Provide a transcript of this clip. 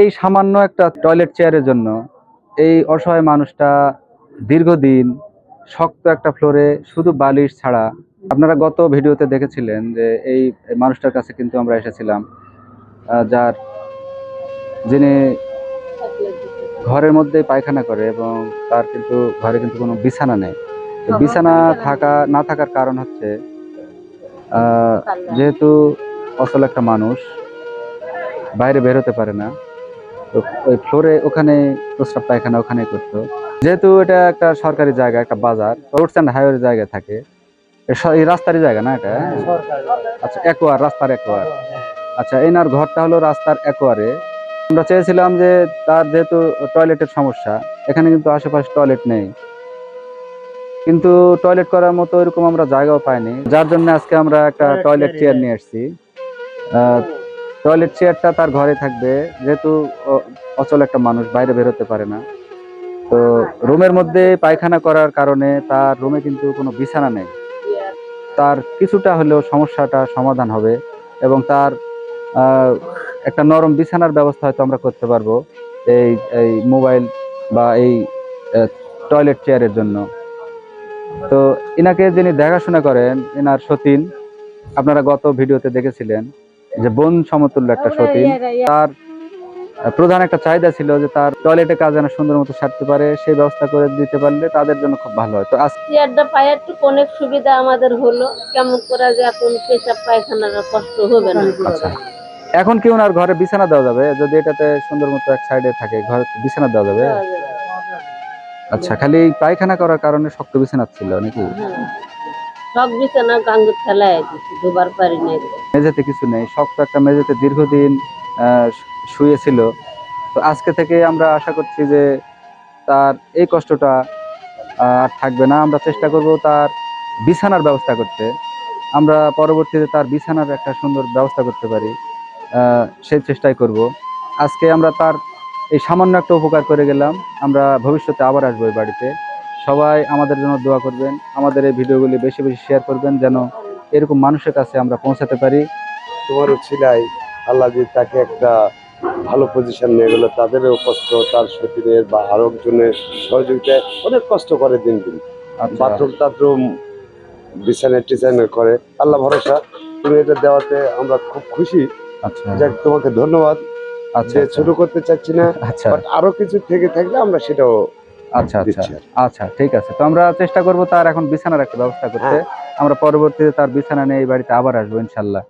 এই সামান্য একটা টয়লেট চেয়ারের জন্য এই অসহায় মানুষটা দীর্ঘদিন শক্ত একটা ফ্লোরে শুধু বালিশ ছাড়া। আপনারা গত ভিডিওতে দেখেছিলেন যে এই মানুষটার কাছে কিন্তু আমরা এসেছিলাম যার যিনি ঘরের মধ্যে পায়খানা করে এবং তার কিন্তু ঘরে কিন্তু কোনো বিছানা নেই। বিছানা থাকা না থাকার কারণ হচ্ছে যেহেতু অচল একটা মানুষ বাইরে বেরোতে পারে না তো ওই ফ্লোরে ওখানে প্রস্রাব পায়খানা ওখানে করতো। যেহেতু এটা একটা সরকারি জায়গা একটা বাজার রোডস অ্যান্ড হাইওয়ের জায়গায় থাকে। এই রাস্তারই জায়গা না এটা? আচ্ছা একোয়ার রাস্তার একোয়ার আচ্ছা এনার ঘরটা হলো রাস্তার একোয়ারে আমরা চেয়েছিলাম যে তার যেহেতু টয়লেটের সমস্যা এখানে কিন্তু আশেপাশে টয়লেট নেই। কিন্তু টয়লেট করার মতো এরকম আমরা জায়গাও পাইনি। যার জন্য আজকে আমরা একটা টয়লেট চেয়ার নিয়ে আসছি টয়লেট চেয়ারটা তার ঘরে থাকবে, যেহেতু অচল একটা মানুষ, বাইরে বেরোতে পারে না। তো রুমের মধ্যে পায়খানা করার কারণে তার রুমে কিন্তু কোনো বিছানা নেই। তার কিছুটা হলেও সমস্যাটা সমাধান হবে এবং তার একটা নরম বিছানার ব্যবস্থা হয়তো আমরা করতে পারব এই এই মোবাইল বা এই টয়লেট চেয়ারের জন্য। তো ইনাকে যিনি দেখাশোনা করেন এনার সতীন, আপনারা গত ভিডিওতে দেখেছিলেন যে বোন সমতুল্য একটা সতীন তার প্রধান একটা চাহিদা ছিল যে তার টয়লেটে কাজ যেন সুন্দর মতো সারতে পারে সেই ব্যবস্থা করে দিতে পারলে তাদের জন্য খুব ভালো হয়। তো চেয়ারটা পায়ে একটু অনেক সুবিধা আমাদের হলো। কেমন করে যে এখন পেশাব পায়খানার আর কষ্ট হবে না। আচ্ছা। এখন কি ওনার ঘরে বিছানা দেওয়া যাবে? যদি এটাতে সুন্দর মতো এক সাইডে থাকে ঘরে বিছানা দেওয়া যাবে? আচ্ছা খালি পায়খানা করার কারণে শক্ত বিছানা ছিল নাকি? বিছানা গাঙ্গ ফেলায় দিচ্ছি দুবার পারি নাই। মেঝেতে কিছু নেই, শক্ত একটা মেঝেতে দীর্ঘদিন শুয়েছিল। তো আজকে থেকে আমরা আশা করছি যে তার এই কষ্টটা আর থাকবে না। আমরা চেষ্টা করব তার বিছানার ব্যবস্থা করতে। আমরা পরবর্তীতে তার বিছানার একটা সুন্দর ব্যবস্থা করতে পারি সেই চেষ্টাই করব। আজকে আমরা তার এই সামান্য একটা উপকার করে গেলাম। আমরা ভবিষ্যতে আবার আসব এই বাড়িতে। সবাই আমাদের জন্য দোয়া করবেন আমাদের এই ভিডিওগুলি বেশি বেশি শেয়ার করবেন যেন এরকম মানুষের কাছে আমরা পৌঁছাতে পারি। তোমারও ছিলাই আল্লাহ যে তাকে একটা ভালো পজিশন নিয়ে গেলো তাদেরও কষ্ট তার শরীরের বা আরও একজনের সহযোগিতায় অনেক কষ্ট করে দিন দিন। আচ্ছা। বাথরুম টাথরুম বিছানা টিছানা করে আল্লাহ ভরসা তুমি এটা দেওয়াতে আমরা খুব খুশি। আচ্ছা। যাক তোমাকে ধন্যবাদ। আচ্ছা শুরু করতে চাচ্ছি না আচ্ছা। আরও কিছু থেকে থাকলে আমরা সেটাও আচ্ছা আচ্ছা। আচ্ছা ঠিক আছে। তো আমরা চেষ্টা করব তার এখন বিছানার একটা ব্যবস্থা করতে। আমরা পরবর্তীতে তার বিছানা নিয়ে এই বাড়িতে আবার আসব ইনশাল্লাহ।